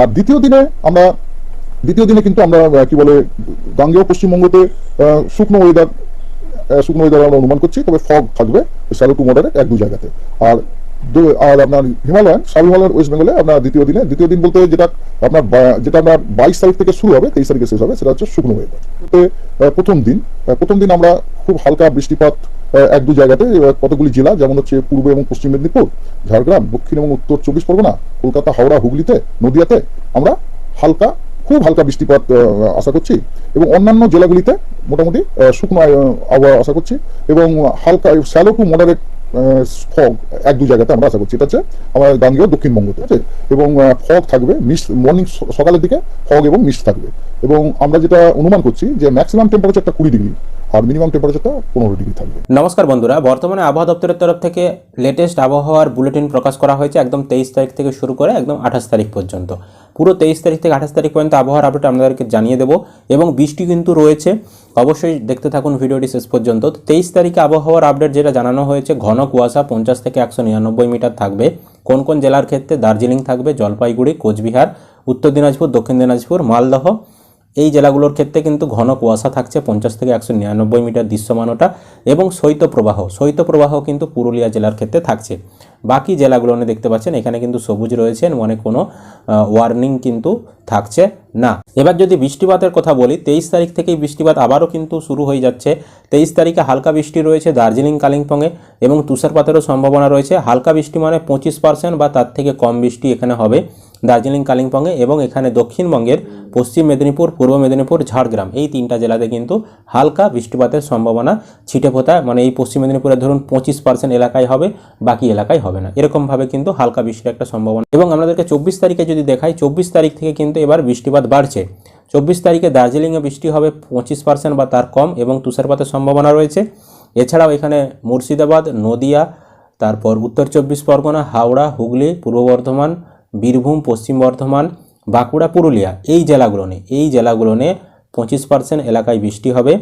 আর দ্বিতীয় দিনে আমরা, দ্বিতীয় দিনে কিন্তু আমরা কি বলে, গাঙ্গেয় পশ্চিমবঙ্গতে শুকনো ওয়েদার শুকনো ওয়েদার আমরা অনুমান করছি, তবে ফগ থাকবে স্যালো টু মডারেট এক দু জায়গাতে। আর আর আপনার হিমালয়ান সাব হিমালয়ান ওয়েস্ট বেঙ্গলে আপনার দ্বিতীয় দিনে, দ্বিতীয় দিন বলতে যেটা আপনার যেটা আপনার বাইশ তারিখ থেকে শুরু হবে, তেইশ তারিখে শেষ হবে, সেটা হচ্ছে শুকনো ওয়েদার প্রথম দিন প্রথম দিন আমরা খুব হালকা বৃষ্টিপাত এক দু জায়গাতে কতগুলি জেলা, যেমন হচ্ছে পূর্ব এবং পশ্চিম মেদিনীপুর, ঝাড়গ্রাম, দক্ষিণ এবং উত্তর চব্বিশ পরগনা কলকাতা, হাওড়া, হুগলিতে, নদিয়াতে আমরা হালকা, খুব হালকা বৃষ্টিপাত আশা করছি এবং অন্যান্য জেলাগুলিতে মোটামুটি শুকনো আবহাওয়া আশা করছি এবং হালকা স্যালো টু মডারেট ফগ এক দু জায়গাতে আমরা আশা করছি। এটা হচ্ছে আমার গাঙ্গেয় দক্ষিণবঙ্গতে আছে? এবং ফগ থাকবে মিস্ট মর্নিং সকালের দিকে ফগ এবং মিস্ট থাকবে। এবং আমরা যেটা অনুমান করছি যে ম্যাক্সিমাম টেম্পারেচারটা কুড়ি ডিগ্রি। আর মিনিমাম টেম্পারেচারটা পনেরো ডিগ্রি থাকবে। নমস্কার বন্ধুরা, বর্তমানে আবহাওয়া দপ্তরের তরফ থেকে লেটেস্ট আবহাওয়ার বুলেটিন প্রকাশ করা হয়েছে একদম তেইশ তারিখ থেকে শুরু করে একদম আঠাশ তারিখ পর্যন্ত। পুরো তেইশ তারিখ থেকে আঠাশ তারিখ পর্যন্ত আবহাওয়ার আপডেট আপনাদেরকে জানিয়ে দেবো এবং বৃষ্টি কিন্তু রয়েছে। অবশ্যই দেখতে থাকুন ভিডিওটি শেষ পর্যন্ত। তেইশ তারিখে আবহাওয়ার আপডেট যেটা জানানো হয়েছে, ঘন কুয়াশা পঞ্চাশ থেকে একশো নিরানব্বই মিটার থাকবে। কোন কোন জেলার ক্ষেত্রে দার্জিলিং থাকবে, জলপাইগুড়ি, কোচবিহার, উত্তর দিনাজপুর, দক্ষিণ দিনাজপুর, মালদহ এই জেলাগুলোর ক্ষেত্রে কিন্তু ঘন কুয়াশা থাকছে, পঞ্চাশ থেকে একশো নিরানব্বই মিটার দৃশ্যমানতা এবং শৈত্যপ্রবাহ। শৈত্যপ্রবাহ কিন্তু পুরুলিয়া জেলার ক্ষেত্রে থাকছে। বাকি জেলাগুলো দেখতে পাচ্ছেন, এখানে কিন্তু সবুজ রয়েছে মানে কোনো ওয়ার্নিং কিন্তু থাকছে না। এবার যদি বৃষ্টিপাতের কথা বলি, তেইশ তারিখ থেকেই বৃষ্টিপাত আবারও কিন্তু শুরু হয়ে যাচ্ছে। তেইশ তারিখে হালকা বৃষ্টি রয়েছে দার্জিলিং, কালিম্পংয়ে এবং তুষারপাতেরও সম্ভাবনা রয়েছে। হালকা বৃষ্টি মানে পঁচিশ পার্সেন্ট বা তার থেকে কম বৃষ্টি এখানে হবে। দার্জিলিং, কালিম্পংয়ে এবং এখানে দক্ষিণবঙ্গের পশ্চিম মেদিনীপুর, পূর্ব মেদিনীপুর, ঝাড়গ্রাম। এই তিনটা জেলাতে কিন্তু হালকা বৃষ্টিপাতের সম্ভাবনা, ছিটে ফোটা মানে এই পশ্চিম মেদিনীপুরে ধরুন পঁচিশ পার্সেন্ট এলাকায় হবে, বাকি এলাকায় হবে না। এরকমভাবে কিন্তু হালকা বৃষ্টির একটা সম্ভাবনা। এবং আমাদেরকে চব্বিশ তারিখে যদি দেখাই, চব্বিশ তারিখ থেকে কিন্তু এবার বৃষ্টিপাত বাড়ছে। চব্বিশ তারিখে দার্জিলিংয়ে বৃষ্টি হবে পঁচিশ পার্সেন্ট বা তার কম এবং তুষারপাতের সম্ভাবনা রয়েছে। এছাড়াও এখানে মুর্শিদাবাদ, নদিয়া, তারপর উত্তর চব্বিশ পরগনা, হাওড়া, হুগলি, পূর্ব বর্ধমান বীরভূম, পশ্চিম বর্ধমান, বাঁকুড়া, পুরুলিয়া, এই জেলাগুলো নিয়ে এই জেলাগুলো নিয়ে পঁচিশ পার্সেন্ট এলাকায় বৃষ্টি হবে।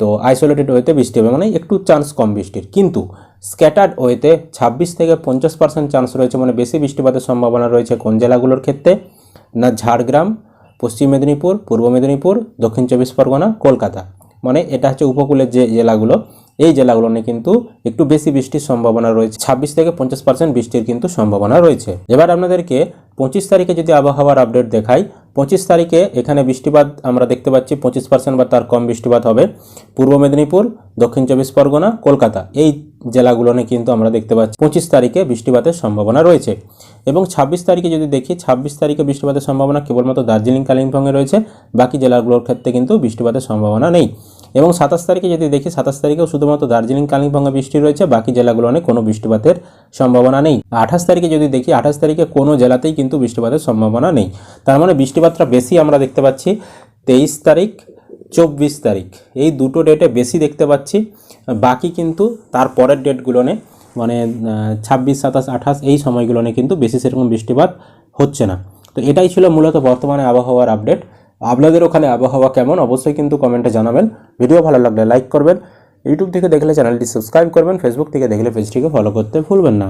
তো আইসোলেটেড ওয়েতে বৃষ্টি হবে মানে একটু চান্স কম বৃষ্টির। কিন্তু স্ক্যাটার্ড ওয়েতে ছাব্বিশ থেকে পঞ্চাশ পার্সেন্ট চান্স রয়েছে মানে বেশি বৃষ্টিপাতের সম্ভাবনা রয়েছে কোন জেলাগুলোর ক্ষেত্রে? না, ঝাড়গ্রাম, পশ্চিম মেদিনীপুর, পূর্ব মেদিনীপুর, দক্ষিণ চব্বিশ পরগনা, কলকাতা। মানে এটা হচ্ছে উপকূলের যে জেলাগুলো এই জেলাগুলো নিয়ে কিন্তু একটু বেশি বৃষ্টির সম্ভাবনা রয়েছে। ছাব্বিশ থেকে পঞ্চাশ পার্সেন্ট বৃষ্টির কিন্তু সম্ভাবনা রয়েছে। এবার আপনাদেরকে পঁচিশ তারিখে যদি আবহাওয়ার আপডেট দেখাই, পঁচিশ তারিখে এখানে বৃষ্টিপাত আমরা দেখতে পাচ্ছি, পঁচিশ পার্সেন্ট বা তার কম বৃষ্টিপাত হবে। পূর্ব মেদিনীপুর, দক্ষিণ চব্বিশ পরগনা, কলকাতা এই জেলাগুলো নিয়ে কিন্তু আমরা দেখতে পাচ্ছি পঁচিশ তারিখে বৃষ্টিপাতের সম্ভাবনা রয়েছে। এবং ছাব্বিশ তারিখে যদি দেখি, ছাব্বিশ তারিখে বৃষ্টিপাতের সম্ভাবনা কেবলমাত্র দার্জিলিং, কালিম্পংয়ে রয়েছে। বাকি জেলাগুলোর ক্ষেত্রে কিন্তু বৃষ্টিপাতের সম্ভাবনা নেই। এবং সাতাশ তারিখে যদি দেখি, সাতাশ তারিখেও শুধুমাত্র দার্জিলিং কালিম্পংয়ে বৃষ্টি রয়েছে, বাকি জেলাগুলো নিয়ে কোনো বৃষ্টিপাতের সম্ভাবনা নেই। আঠাশ তারিখে যদি দেখি, আঠাশ তারিখে কোনো জেলাতেই কিন্তু বৃষ্টিপাতের সম্ভাবনা নেই। তার মানে বৃষ্টিপাতটা বেশি আমরা দেখতে পাচ্ছি তেইশ তারিখ, চব্বিশ তারিখ। এই দুটো ডেটে বেশি দেখতে পাচ্ছি। বাকি কিন্তু তার পরের ডেটগুলোনে মানে ছাব্বিশ, সাতাশ, আঠাশ এই সময়গুলোনে কিন্তু বেশি সেরকম বৃষ্টিপাত হচ্ছে না। তো এটাই ছিল মূলত বর্তমানে আবহাওয়ার আপডেট আপনাদের ওখানে আবহাওয়া কেমন, অবশ্যই কিন্তু কমেন্টে জানাবেন। ভিডিও ভালো লাগলে লাইক করবেন। ইউটিউব থেকে দেখলে চ্যানেলটি সাবস্ক্রাইব করবেন। ফেসবুক থেকে দেখলে পেজটিকে ফলো করতে ভুলবেন না।